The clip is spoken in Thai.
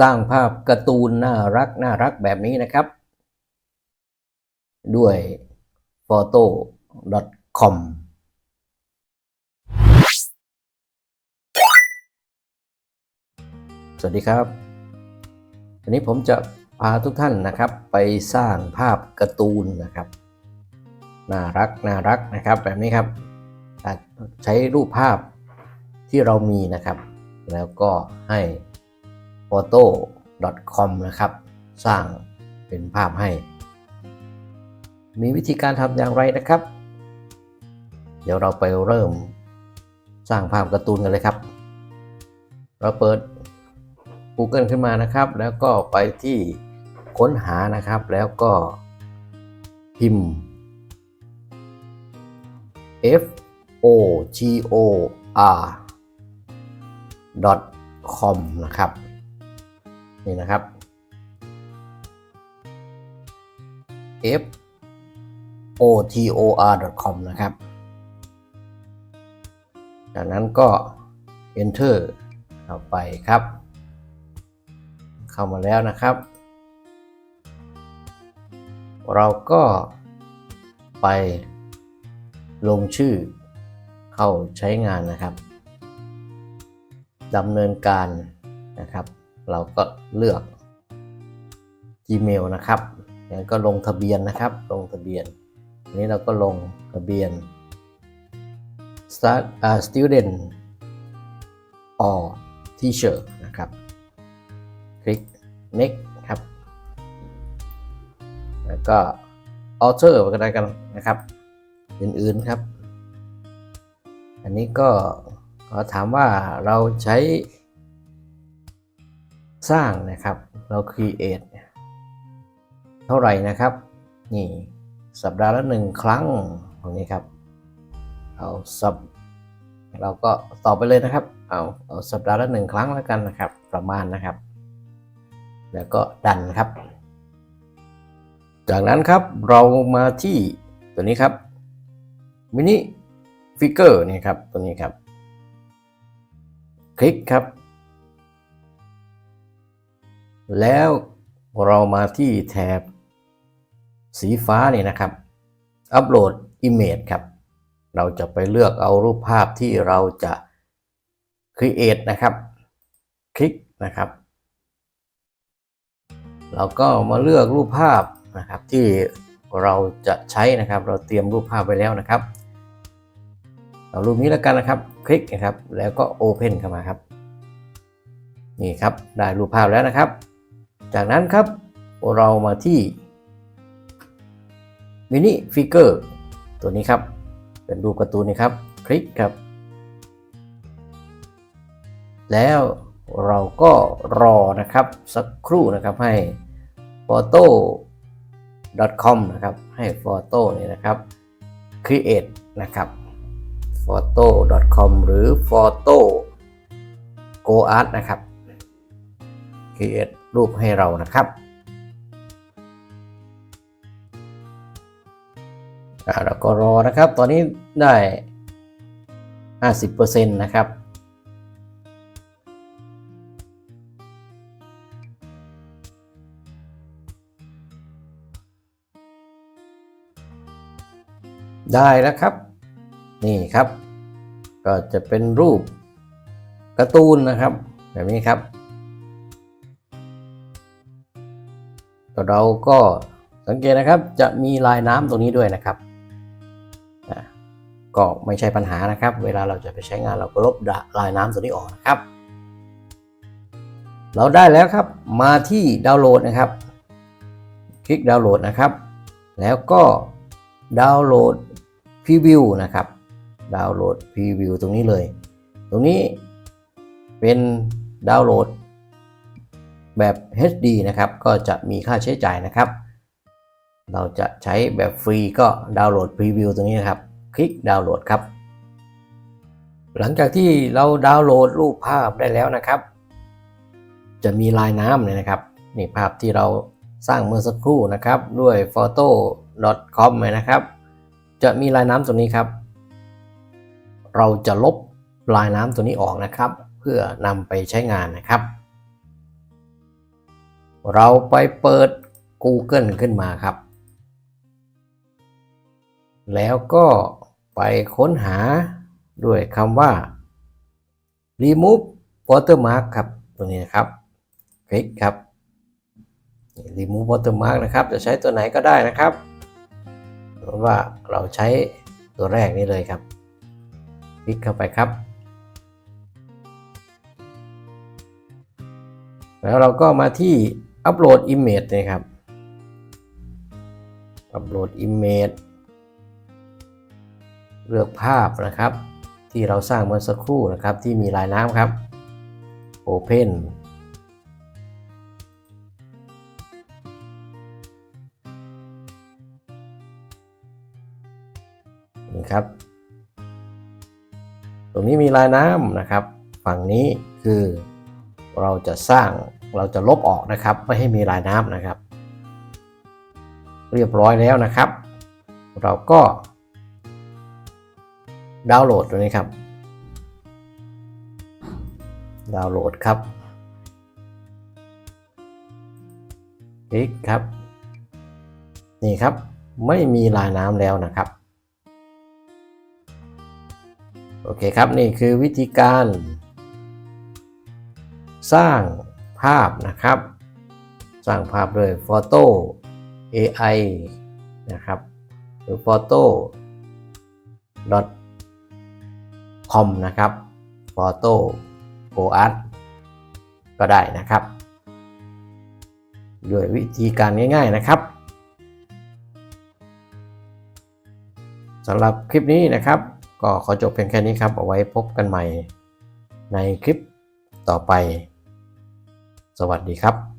สร้างภาพการ์ตูนน่ารักน่ารักแบบนี้นะครับ ด้วย photo.com สวัสดีครับวันนี้ผมจะพาทุกท่านนะครับ ไปสร้างภาพการ์ตูนนะครับ น่ารักน่ารักนะครับแบบนี้ครับใช้รูปภาพที่เรามีนะครับ แล้วก็ให้ photo.com นะครับ สร้างเป็นภาพให้ มีวิธีการทำอย่างไรนะครับ เดี๋ยวเราไปเริ่มสร้างภาพการ์ตูนกันเลยครับ เราเปิด Google ขึ้นมานะครับ แล้วก็ไปที่ค้นหานะครับ แล้วก็พิมพ์ f o g o r com นะครับ นี่นะครับ f o t o r com นะครับ จากนั้นก็ enter เข้าไปครับ เข้ามาแล้วนะครับ เราก็ไปลงชื่อเข้าใช้งานนะครับดำเนินการนะครับ เราก็เลือก Gmail นะครับแล้วก็ลงทะเบียนนะครับ ลงทะเบียนอันนี้เราก็ลงทะเบียน Start, uh, student or teacher นะครับ คลิก next ครับ แล้วก็ author กันได้กันนะครับ อื่นๆครับ อันนี้ก็ขอถามว่าเราใช้ สร้างนะครับ เรา create เนี่ยเท่าไหร่นะครับ นี่สัปดาห์ละหนึ่งครั้งตรงนี้ครับ เอาสัปเราก็ตอบไปเลยนะครับ เอาเอาสัปดาห์ละหนึ่งครั้งแล้วกันนะครับ ประมาณนะครับ แล้วก็ดันครับ จากนั้นครับเรามาที่ตัวนี้ครับมินิฟิกเกอร์นี่ครับตัวนี้ครับ คลิกครับ แล้วเรามาที่แถบสีฟ้านี่นะครับ อัปโหลด Image ครับ เราจะไปเลือกเอารูปภาพที่เราจะ Create นะครับ คลิกนะครับ เราก็มาเลือกรูปภาพนะครับที่เราจะใช้นะครับ เราเตรียมรูปภาพไว้แล้วนะครับ เอารูปนี้แล้วกันนะครับ คลิกนะครับ แล้วก็ Open เข้ามาครับ นี่ครับ ได้รูปภาพแล้วนะครับ จากนั้นครับเรามาที่มินิฟิกเกอร์ตัวนี้ครับ เป็นรูปการ์ตูนนี่ครับ คลิกครับ แล้วเราก็รอนะครับ สักครู่นะครับให้ photo.com นะครับ ให้ photo นี่นะครับ create นะครับ photo.com หรือ photo go art นะครับ create รูปให้เรานะครับอ่าเราก็รอนะครับ ตอนนี้ได้ 50%นะครับ ได้แล้วครับ นี่ครับ ก็จะเป็นรูปการ์ตูนนะครับ แบบนี้ครับ เราก็สังเกตนะครับจะมีลายน้ำตรงนี้ด้วยนะครับอะก็ไม่ใช่ปัญหานะครับ เวลาเราจะไปใช้งานเราก็ลบลายน้ำตัวนี้ออกนะครับ เราได้แล้วครับมาที่ดาวน์โหลดนะครับ คลิกดาวน์โหลดนะครับ แล้วก็ดาวน์โหลดพรีวิวนะครับ ดาวน์โหลดพรีวิวตรงนี้เลย ตรงนี้เป็นดาวน์โหลด แบบ HD นะครับ ก็จะมีค่าใช้จ่ายนะครับ เราจะใช้แบบฟรีก็ดาวน์โหลดพรีวิวตรงนี้นะครับ คลิกดาวน์โหลดครับ หลังจากที่เราดาวน์โหลดรูปภาพได้แล้วนะครับ จะมีลายน้ำเลยนะครับนี่ภาพที่เราสร้างเมื่อสักครู่นะครับ ด้วย photo.com นะครับ จะมีลายน้ำตัวนี้ครับ เราจะลบลายน้ำตัวนี้ออกนะครับ เพื่อนำไปใช้งานนะครับ เราไปเปิด Google ขึ้นมาครับ แล้วก็ไปค้นหาด้วยคำว่า remove watermark ครับตรงนี้นะครับ คลิกครับ remove watermark นะครับ จะใช้ตัวไหนก็ได้นะครับว่าเราใช้ตัวแรกนี้เลยครับ คลิกเข้าไปครับ แล้วเราก็มาที่ อัปโหลด Image นะครับ อัปโหลด Image เลือกภาพนะครับ ที่เราสร้างเมื่อสักครู่นะครับที่มีลายน้ำครับ Open นี่ครับ ตรงนี้มีลายน้ำนะครับ ฝั่งนี้คือเราจะสร้าง เราจะลบออกนะครับ ไม่ให้มีลายน้ำนะครับ เรียบร้อยแล้วนะครับ เราก็ ดาวน์โหลดตัวนี้ครับ ดาวน์โหลดครับคลิกครับ นี่ครับไม่มีลายน้ำแล้วนะครับ โอเคครับนี่คือวิธีการ สร้าง ภาพนะครับ สร้างภาพด้วย Photo AI นะครับ หรือ Photo com นะครับ Photo Go Art ก็ได้นะครับด้วยวิธีการง่าย ๆนะครับสำหรับคลิปนี้นะครับ ก็ขอจบเพียงแค่นี้ครับ เอาไว้พบกันใหม่ในคลิปต่อไป สวัสดีครับ